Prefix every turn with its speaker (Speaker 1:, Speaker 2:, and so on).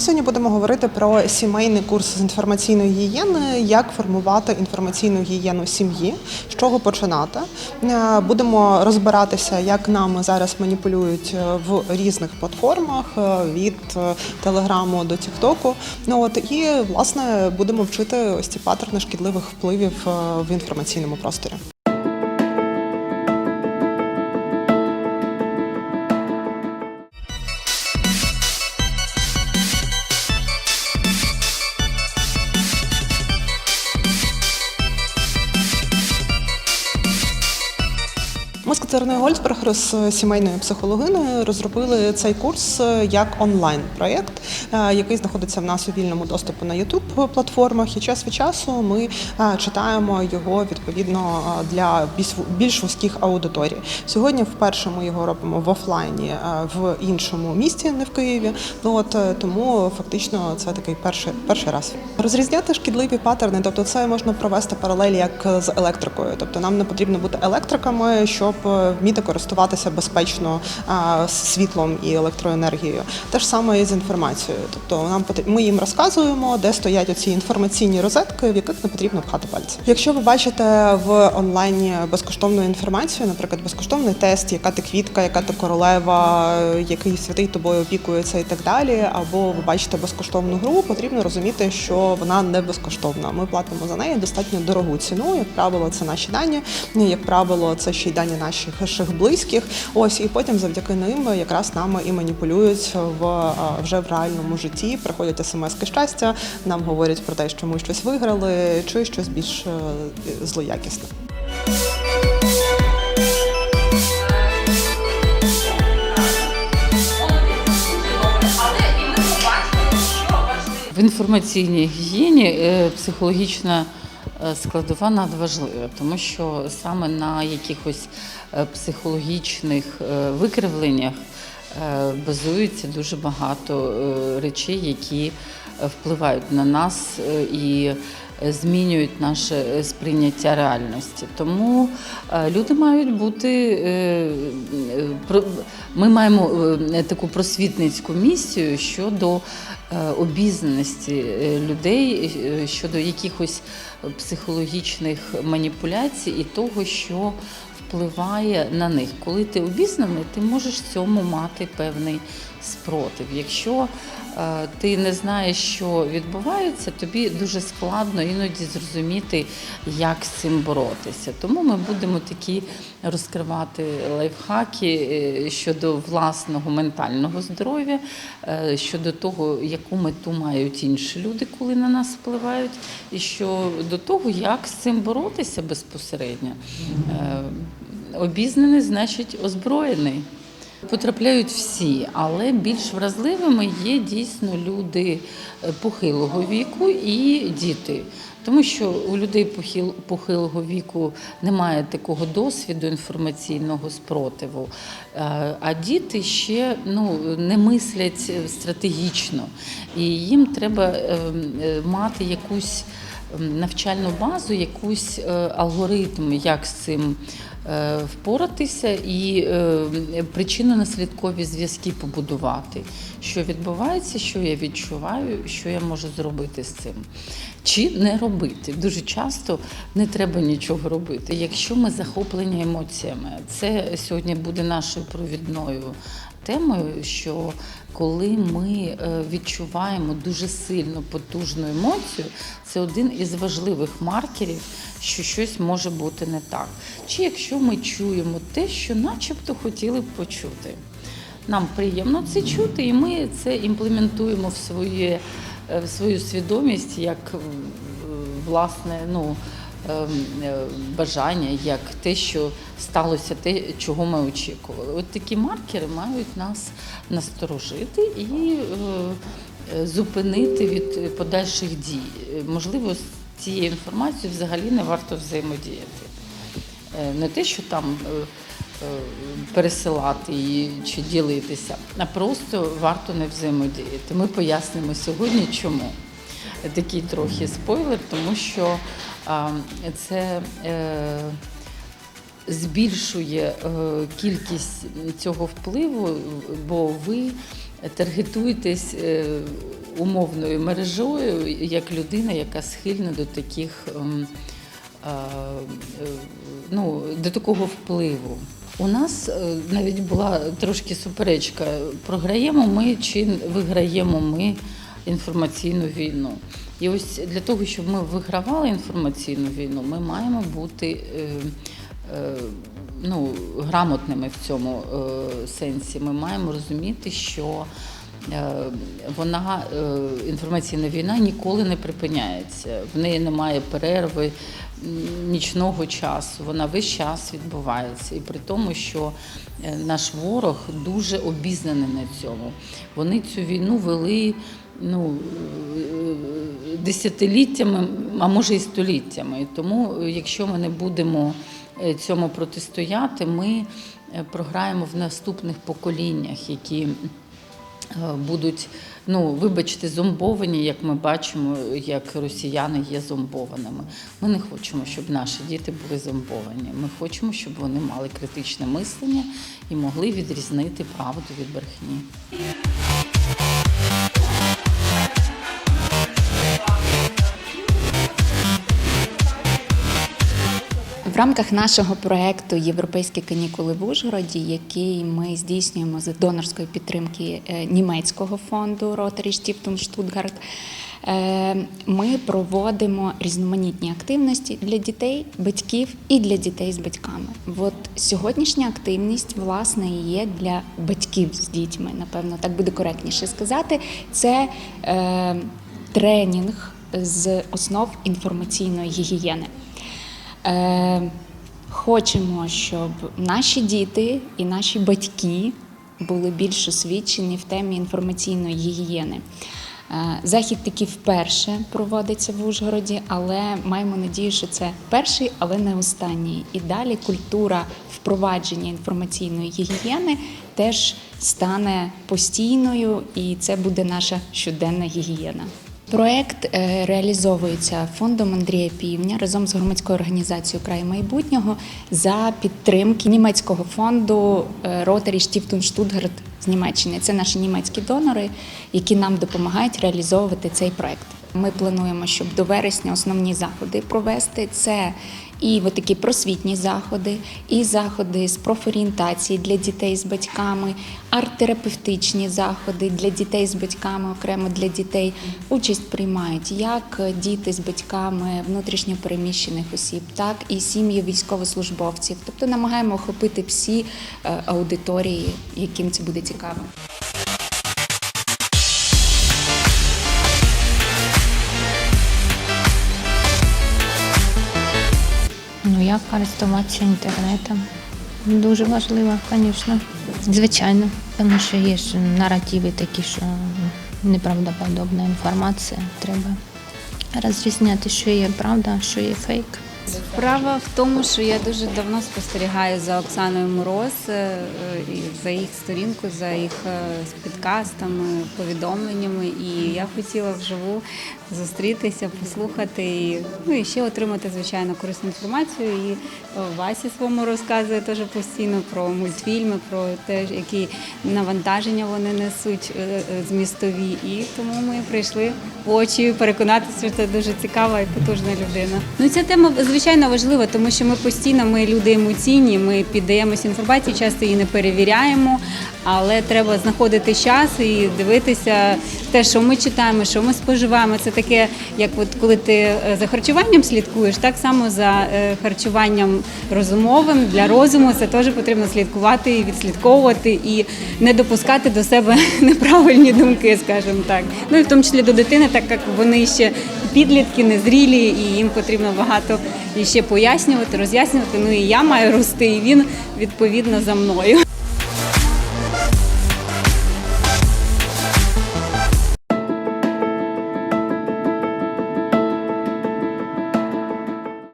Speaker 1: Сьогодні будемо говорити про сімейний курс з інформаційної гігієни, як формувати інформаційну гігієну сім'ї, з чого починати. Е, Будемо розбиратися, як нами зараз маніпулюють е, в різних платформах е, від телеграму до тіктоку. Ну от і власне будемо вчити ось ці паттерни шкідливих впливів в інформаційному просторі. Ми з Катериною Гольцберг з сімейною психологиною розробили цей курс е, як онлайн-проєкт, який знаходиться в нас у вільному доступу на youtube платформах. І час від часу ми е, читаємо його відповідно е, для більш- вузьких аудиторій. Сьогодні вперше ми його робимо в офлайні е, в іншому місті, не в Києві. Ну от е, тому фактично це такий перший перший раз. Розрізняти шкідливі паттерни, тобто це можна провести паралель як з електрикою. Тобто нам не потрібно бути електриками, щоб е, вміти користуватися безпечно світлом і електроенергією. Те ж саме і з інформацією. Тобто нам ми їм розказуємо, де стоять оці інформаційні розетки, в яких не потрібно пхати пальці. Якщо ви бачите в онлайні безкоштовну інформацію, наприклад, безкоштовний тест, яка ти квітка, яка ти королева, який святий тобою опікується і так далі, або ви бачите безкоштовну гру, потрібно розуміти, що вона не безкоштовна. Ми платимо за неї достатньо дорогу ціну. Як правило, це наші дані, як правило, це ще й дані наших наших близьких. Ось і потім завдяки ним якраз нами і маніпулюють в вже в реальному житті. Приходять смски щастя, нам говорять про те, що ми щось виграли, чи щось більш е, злоякісне.
Speaker 2: В інформаційній гігієні е, психологічна е, складова надважлива, тому що саме на якихось психологічних викривленнях базується дуже багато е, речей, які е, впливають на нас е, і е, змінюють наше е, сприйняття реальності. Тому е, люди мають бути. е, е, Ми маємо е, таку просвітницьку місію щодо е, обізнаності е, людей е, щодо якихось психологічних маніпуляцій і того, що впливає на них. Коли ти обізнаний, ти можеш цьому мати певний спротив. Якщо е, ти не знаєш, що відбувається, тобі дуже складно іноді зрозуміти, як з цим боротися. Тому ми будемо такі розкривати лайфхаки е, щодо власного ментального здоров'я, е, щодо того, яку мету мають інші люди, коли на нас впливають, і щодо того, як з цим боротися безпосередньо. Обізнаний значить озброєний. Потрапляють всі, але більш вразливими є дійсно люди е, похилого віку і діти. Тому що у людей похил- похилого віку немає такого досвіду інформаційного спротиву, Е, а діти ще ну, не мислять стратегічно, і їм треба е, е, мати якусь навчальну базу, якусь е, алгоритм, як з цим е, впоратися і е, причинно-наслідкові зв'язки побудувати. Що відбувається, що я відчуваю, що я можу зробити з цим. Чи не робити. Дуже часто не треба нічого робити. Якщо ми захоплені емоціями, це сьогодні буде нашою провідною темою, що коли ми е, відчуваємо дуже сильно потужну емоцію, це один із важливих маркерів, що щось може бути не так. Чи якщо ми чуємо те, що начебто хотіли б почути. Нам приємно це чути, і ми це імплементуємо в своє е, в свою свідомість як е, власне ну, бажання, як те, що сталося, те, чого ми очікували. От такі маркери мають нас насторожити і е, е, зупинити від подальших дій. Е, Можливо, з цією інформацією взагалі не варто взаємодіяти. Е, Не те, що там е, е, пересилати її чи ділитися, а просто варто не взаємодіяти. Ми пояснимо сьогодні, чому. Такий трохи спойлер, тому що це е, збільшує е, кількість цього впливу, бо ви таргетуєтесь е, умовною мережою як людина, яка схильна до таких ем, ну, до такого впливу. У нас навіть була трошки суперечка: програємо ми чи виграємо ми інформаційну війну. І ось для того, щоб ми вигравали інформаційну війну, ми маємо бути е, е, ну, грамотними в цьому е, сенсі. Ми маємо розуміти, що вона е, інформаційна війна ніколи не припиняється. В неї немає перерви нічного часу. Вона весь час відбувається. І при тому, що е, наш ворог дуже обізнаний на цьому. Вони цю війну вели. Ну, е, десятиліттями, а може і століттями. Тому, е, якщо ми не будемо е, цьому протистояти, ми е, програємо в наступних поколіннях, які е, будуть, ну вибачте, зомбовані, як ми бачимо, як росіяни є зомбованими. Ми не хочемо, щоб наші діти були зомбовані. Ми хочемо, щоб вони мали критичне мислення і могли відрізнити правду від брехні.
Speaker 3: В рамках нашого проекту Європейські канікули в Ужгороді, який ми здійснюємо з донорської підтримки е, німецького фонду Rotary Stiftung Stuttgart, е, ми проводимо різноманітні активності для дітей, батьків і для дітей з батьками. От сьогоднішня активність власне є для батьків з дітьми. Напевно, так буде коректніше сказати. Це е, тренінг з основ інформаційної гігієни. Е, хочемо, щоб наші діти і наші батьки були більш освічені в темі інформаційної гігієни. Е, Захід такий вперше проводиться в Ужгороді, але маємо надію, що це перший, але не останній. І далі культура впровадження інформаційної гігієни теж стане постійною, і це буде наша щоденна гігієна. Проект е, реалізовується фондом Андрія Півня разом з громадською організацією Край майбутнього за підтримки німецького фонду Ротарі Штіфтун Штутгарт з Німеччини. Це наші німецькі донори, які нам допомагають реалізовувати цей проект. Ми плануємо, щоб до вересня основні заходи провести. Це і такі просвітні заходи, і заходи з профорієнтації для дітей з батьками, арт-терапевтичні заходи для дітей з батьками, окремо для дітей. Участь приймають як діти з батьками внутрішньопереміщених осіб, так і сім'ї військовослужбовців. Тобто намагаємо охопити всі е, аудиторії, яким це буде цікаво.
Speaker 4: Ну, як користуватися інтернетом? Дуже важливо, звісно. Звичайно, тому що є ж наративи такі, що неправдоподобна інформація. Треба розрізняти, що є правда, що є фейк.
Speaker 5: Справа в тому, що я дуже давно спостерігаю за Оксаною Мороз е, за їх сторінкою, за їх е, підкастами, повідомленнями. І я хотіла вживу зустрітися, послухати і, ну, і ще отримати, звичайно, корисну інформацію. І о, Вася своєму розказує теж постійно про мультфільми, про те, які навантаження вони несуть е, е, змістові. І тому ми прийшли в очі переконатися, що це дуже цікава і потужна людина. Ну ця тема звичайно важлива, тому що ми постійно, ми люди емоційні, ми піддаємося інформації, часто її не перевіряємо, але треба знаходити час і дивитися те, що ми читаємо, що ми споживаємо. Це таке, як от коли ти е, за харчуванням слідкуєш, так само за е, харчуванням розумовим для розуму це теж потрібно слідкувати і відслідковувати і не допускати до себе неправильні думки, скажімо так. Ну і в тому числі до дитини, так як вони ще підлітки, незрілі, і їм потрібно багато і ще пояснювати, роз'яснювати. Ну і я маю рости, і він відповідно за мною.